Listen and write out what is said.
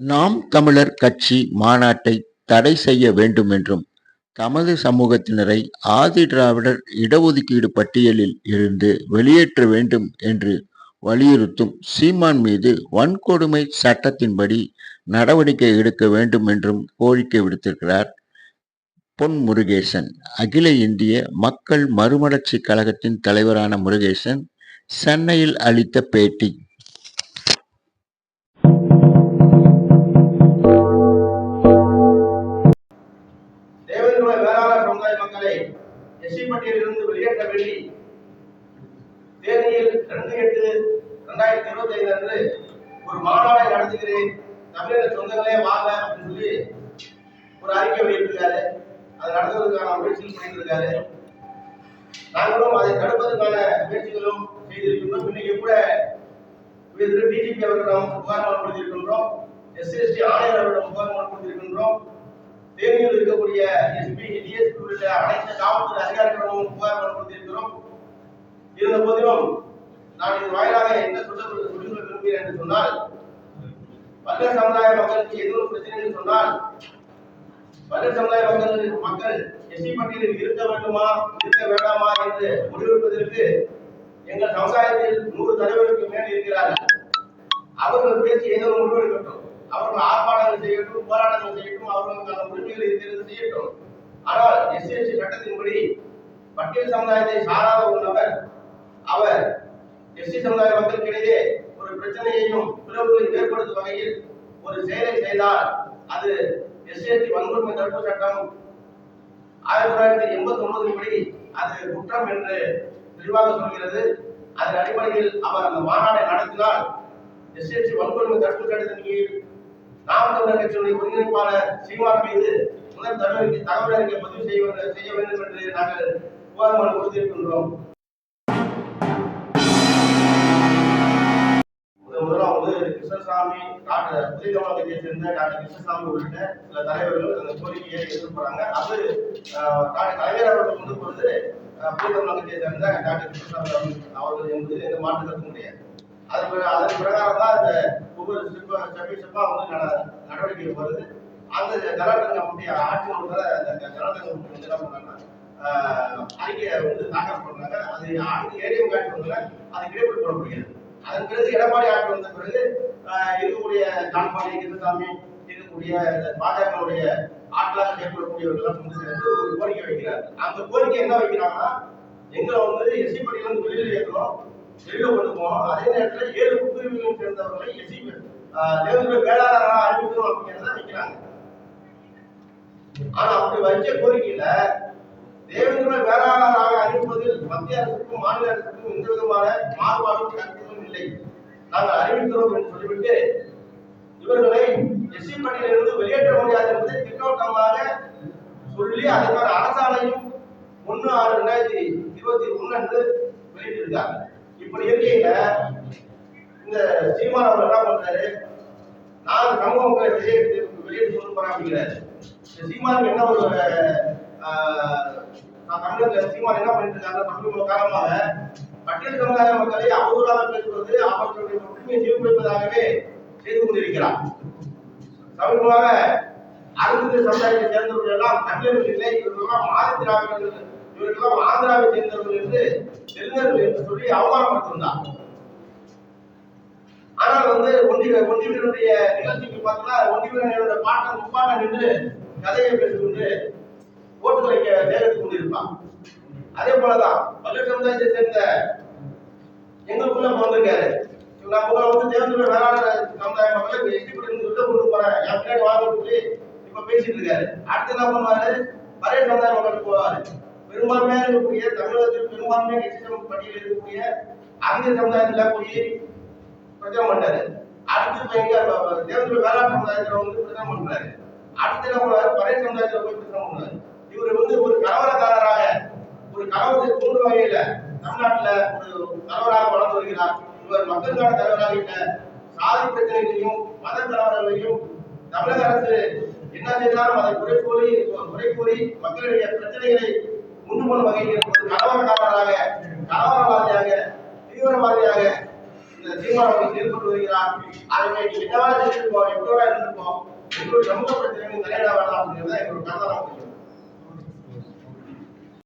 நாம் தமிழர் கட்சி மாநாட்டை தடை செய்ய வேண்டும் என்றும் தமது சமூகத்தினரை ஆதி திராவிடர் இடஒதுக்கீடு பட்டியலில் இருந்து வெளியேற்ற வேண்டும் என்று வலியுறுத்தும் சீமான் மீது வன்கொடுமை சட்டத்தின்படி நடவடிக்கை எடுக்க வேண்டும் என்றும் கோரிக்கை விடுத்திருக்கிறார் பொன் முருகேசன். அகில இந்திய மக்கள் மறுமலர்ச்சி கழகத்தின் தலைவரான முருகேசன் சென்னையில் அளித்த பேட்டி. எஸ்சி பட்டியலிலிருந்து வெளியேற்ற வேண்டி தேதியில் ரெண்டு எட்டு ரெண்டாயிரத்தி இருபத்தி ஐந்து அன்று ஒரு மாநாடை நடத்துகிறேன் தமிழக சொந்தங்களே வாங்க அப்படின்னு சொல்லி ஒரு அறிக்கை வெளியிட்டிருக்காரு. அதை நடத்துவதற்கான முயற்சிகள் பண்ணிட்டு நாங்களும் அதை தடுப்பதற்கான முயற்சிகளும் செய்திருக்கின்றோம். இன்னைக்கு கூட டிஜிபி அவர்களிடம் புகார் மனு கொடுத்திருக்கின்றோம். எஸ்சிஎஸ்டி ஆணையர் அவர்களிடம் புகார் மனு கொடுத்திருக்கின்றோம். தேனியில் இருக்கக்கூடிய எஸ்பி டிஎஸ்பி உள்ளிட்ட அனைத்து காவல்துறை அதிகாரிகளிடமும் புகார் மனு கொடுத்திருக்கிறோம். இருந்த போதிலும் நான் இது வாயிலாக என்ன சொல்ல சொல்லிக் விரும்புகிறேன் என்று சொன்னால் பல்வேறு சமுதாய மக்களுக்கு எதுவும் பிரச்சனை சொன்னால் பல்வேறு சமுதாய மக்கள் மக்கள் எஸ்சி பட்டியலில் இருக்க வேண்டுமா இருக்க வேண்டாமா என்று முடிவெடுப்பதற்கு எங்கள் சமுதாயத்தில் நூறு தலைவருக்கு மேல் இருக்கிறார்கள். அவர்கள் பேசி ஏதோ முடிவெடுக்கட்டும் அவர்கள் ஆர்ப்பாட்டங்கள் செய்யட்டும் போராட்டங்கள் செய்யட்டும் அவர்களுக்கான உரிமைகளை இருக்கிறது செய்யட்டும். ஆனால் எஸ்எஸ்சி சட்டத்தின்படி பட்டியல் சமுதாயத்தை சாராத ஒரு நபர் அவர் எஸ்சி சமுதாய மக்களுக்கிடையே ஒரு பிரச்சனையையும் பிளவுகளையும் ஏற்படுத்தும் வகையில் ஒரு செயலை செய்தால் அது எஸ்சி வன்கொடுமை தடுப்பு சட்டம் ஆயிரத்தி தொள்ளாயிரத்தி எண்பத்தி ஒன்பதின் படி அது குற்றம் என்று தெளிவாக சொல்கிறது. அதன் அடிப்படையில் அவர் அந்த மாநாட்டை நடத்தினால் எஸ்எஸ்சி வன்கொடுமை தடுப்பு சட்டத்தின் கீழ் நாம் தமிழர் கட்சியுடைய ஒருங்கிணைப்பாளர் சீமான் மீது முதல் தகவல் தகவல் அறிக்கை பதிவு செய்ய வேண்டும் செய்ய வேண்டும் என்று நாங்கள் புகார் மனு கொடுத்திருக்கின்றோம். முதல் முதலாக வந்து கிருஷ்ணசாமி டாக்டர் புதிய தமிழக கட்சியை சேர்ந்த டாக்டர் கிருஷ்ணசாமி உள்ளிட்ட சில தலைவர்கள் அந்த கோரிக்கையை எடுத்து போறாங்க அது அஹ், டாக்டர் கலைஞர் அவர்கள் கொண்டு போறது அஹ், புதிய தமிழக கட்சியை சேர்ந்த டாக்டர் கிருஷ்ணசாமி அவர்கள் அவர்கள் என்பது எந்த மாற்று கருத்தும் கிடையாது அது அதன் பிரகாரம் தான் இந்த ஒவ்வொரு சிற்ப சபை ஸ்டெப்பா வந்து நடவடிக்கை வருது அந்த ஜனநாயக கமிட்டி ஆட்சி ஒழுங்குல அந்த ஜனநாயக என்ன பண்ணாங்கன்னா ஆஹ், அறிக்கையை வந்து தாக்கல் பண்ணாங்க அது ஆட்சி ஏடிஎம் காட்சி வந்து அது கிடைப்பது போட முடியாது. அதன் பிறகு எடப்பாடி ஆட்சி வந்த பிறகு இருக்கக்கூடிய தான்பாடி கிருஷ்ணசாமி இருக்கக்கூடிய பாஜகவுடைய ஆட்களாக செயல்படக்கூடியவர்கள் வந்து சேர்ந்து ஒரு கோரிக்கை வைக்கிறார். அந்த கோரிக்கை என்ன வைக்கிறாங்கன்னா எங்களை வந்து எஸ்சி பட்டியல வந்து வெளியில வெளியில கொண்டு அதே நேரத்தில் ஏழு குடியுரிமையை சேர்ந்தவர்களை எஸ்சி தேர்தல் வேளாளராக அறிவிக்கணும் அப்படிங்கிறத வைக்கிறாங்க ஆனா அப்படி வச்ச கோரிக்கையில தேவேந்திர வேளாளராக அறிவிப்பதில் மத்திய அரசுக்கும் மாநில அரசுக்கும் எந்த விதமான மாறுபாடும் கருத்தும் இல்லை. நாங்கள் அறிவிக்கிறோம் என்று சொல்லிவிட்டு இவர்களை எஸ்சி பணியிலிருந்து வெளியேற்ற முடியாது என்பதை திட்டவட்டமாக சொல்லி அதற்கான அரசாணையும் ஒன்று ஆறு ரெண்டாயிரத்தி இருபத்தி ஒன்று அன்று வெளியிட்டிருக்காங்க. இப்படி இருக்கீங்க இந்த சீமான் அவர் என்ன பண்றாரு? நான் சமூக மக்களை வெளியே வெளியேற்று சொல்ல போறேன் அப்படிங்கிறாரு. சீமானுக்கு என்ன ஒரு ஆஹ், நான் தமிழக சீமான் என்ன பண்ணிட்டு இருக்காங்க சமீப காலமாக பட்டியல் சமுதாய மக்களை அவதூறாக பேசுவது அவர்களுடைய ஒற்றுமையை சீர்குலைப்பதாகவே செய்து கொண்டிருக்கிறார். சமீபமாக அரசு சமுதாயத்தை சேர்ந்தவர்கள் எல்லாம் தமிழர்கள் இல்லை இவர்களெல்லாம் ஆதி திராவிடர்கள் இவர்களெல்லாம் ஆந்திராவை சேர்ந்தவர்கள் என்று தெலுங்கர்கள் என்று சொல்லி அவமானப்படுத்திருந்தார் ஆனால் வந்து ஒன்றிய ஒன்றியனுடைய நிகழ்ச்சிக்கு பார்த்தா ஒன்றியனுடைய பாட்டன் முப்பாட்டன் என்று கதையை பேசிக்கொண்டு ஓட்டு கே- சேகரித்துக் கொண்டிருப்பான் அதே போலதான் பல்வேறு சமுதாயத்தை சேர்ந்த எங்களுக்குள்ள பிறந்திருக்காரு. நான் உங்களை வந்து தேர்ந்து வேளாண் சமுதாய மக்களை எஸ்டிபடி உள்ள கொண்டு போறேன் என் பின்னாடி வாங்க சொல்லி இப்ப பேசிட்டு இருக்காரு. அடுத்து என்ன பண்ணுவாரு? பழைய சமுதாய மக்களுக்கு போவாரு. பெரும்பான்மையாக இருக்கக்கூடிய தமிழகத்தில் பெரும்பான்மையாக எஸ்டி பட்டியலில் இருக்கக்கூடிய அந்த சமுதாயத்துல போய் பிரச்சாரம் பண்ணாரு அடுத்து எங்க தேவத்துல வேளாண் சமுதாயத்துல வந்து பிரச்சாரம் பண்றாரு. அடுத்து என்ன பண்ணுவாரு? பழைய சமுதாயத்துல போய் பிரச்சாரம் பண்றாரு. இவர் வந்து ஒரு கலவரக்காரராக ஒரு கலவரத்தை தூண்டு வகையில தமிழ்நாட்டுல ஒரு தலைவராக வளர்ந்து வருகிறார். இவர் மக்களுக்கான தலைவராக இல்ல. சாதி பிரச்சனைகளையும் மத கலவரங்களையும் தமிழக அரசு என்ன செய்தாலும் அதை குறை கூறி குறை கூறி மக்களுடைய பிரச்சனைகளை உண்டு பண்ணும் வகையில் ஒரு கலவரக்காரராக கலவரவாதியாக தீவிரவாதியாக இந்த தீர்மானம் எதிர்கொண்டு வருகிறார். ஆகவே நீ என்னவா இருந்திருப்போம் எவ்வளவா இருந்திருப்போம் எங்களுடைய சமூக பிரச்சனைகள் தலையிட வேண்டாம் அப்படிங்கிறத எங்களோட கருத்தாக